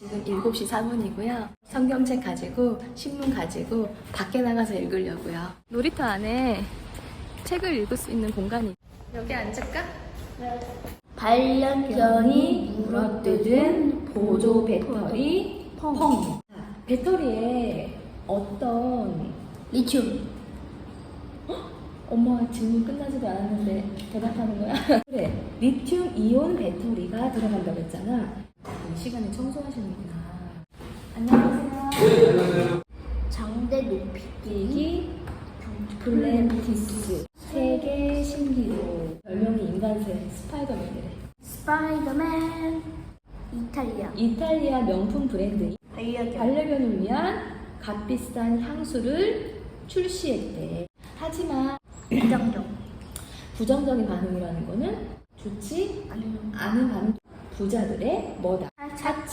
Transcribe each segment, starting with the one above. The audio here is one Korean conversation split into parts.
지금 7시 4분이고요. 성경책 가지고 신문 가지고 밖에 나가서 읽으려고요. 놀이터 안에 책을 읽을 수 있는 공간이 여기 앉을까? 반려견이 물어뜯은 보조 배터리 펑. 배터리에 어떤 리튬. 엄마 질문 끝나지도 않았는데 대답하는 거야? 그래 리튬 이온 배터리가 들어간다고 했잖아 이 시간에 청소하시는구나. 안녕하세요. 장대 높이 이기 플랜티스. 세계 신기록. 별명이 인간새 스파이더맨이래. 스파이더맨. 이탈리아. 이탈리아 명품 브랜드. 반려견. 반려견을 위한 값비싼 향수를 출시했대. 하지만 부정적. 부정적인 반응이라는 거는 좋지 아는 반응 부자들의 뭐다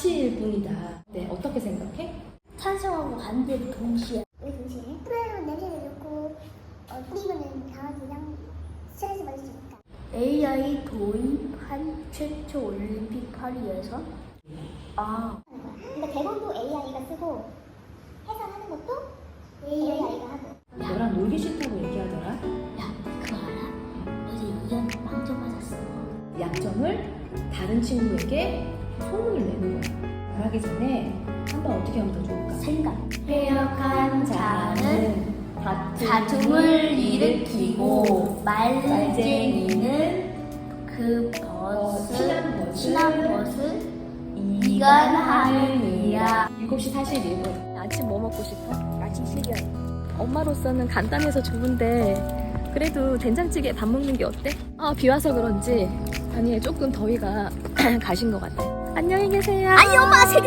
사치일 뿐이다. 네 어떻게 생각해? 찬성하고 반대를 동시에 왜 동시에? 뿌리면 냄새가 좋고 어, 뿌리면은 강아지랑 스트레스 받을 수 있다. AI 도입한 최초 올림픽 파리에서 아 근데 대본도 AI가 쓰고 해설하는 것도 AI가 하고. 너랑 놀기 싫다고 얘기하더라. 야, 그거 알아? 어제 이현 빵점 맞았어. 약점을 다른 친구에게 소문을 내는 거야. 말하기 전에 한번 어떻게 하면 더 좋을까? 생각. 해역한 자는 다툼을 일으키고 말쟁이는 그 어, 벗을 친한 벗을 이간하느니라. 7시 41분. 아침 뭐 먹고 싶어? 아침 시간. 엄마로서는 간단해서 좋은데 그래도 된장찌개 밥 먹는 게 어때? 아, 비 와서 그런지 아니 조금 더위가 가신 것 같아. 안녕히 계세요. 엄마 세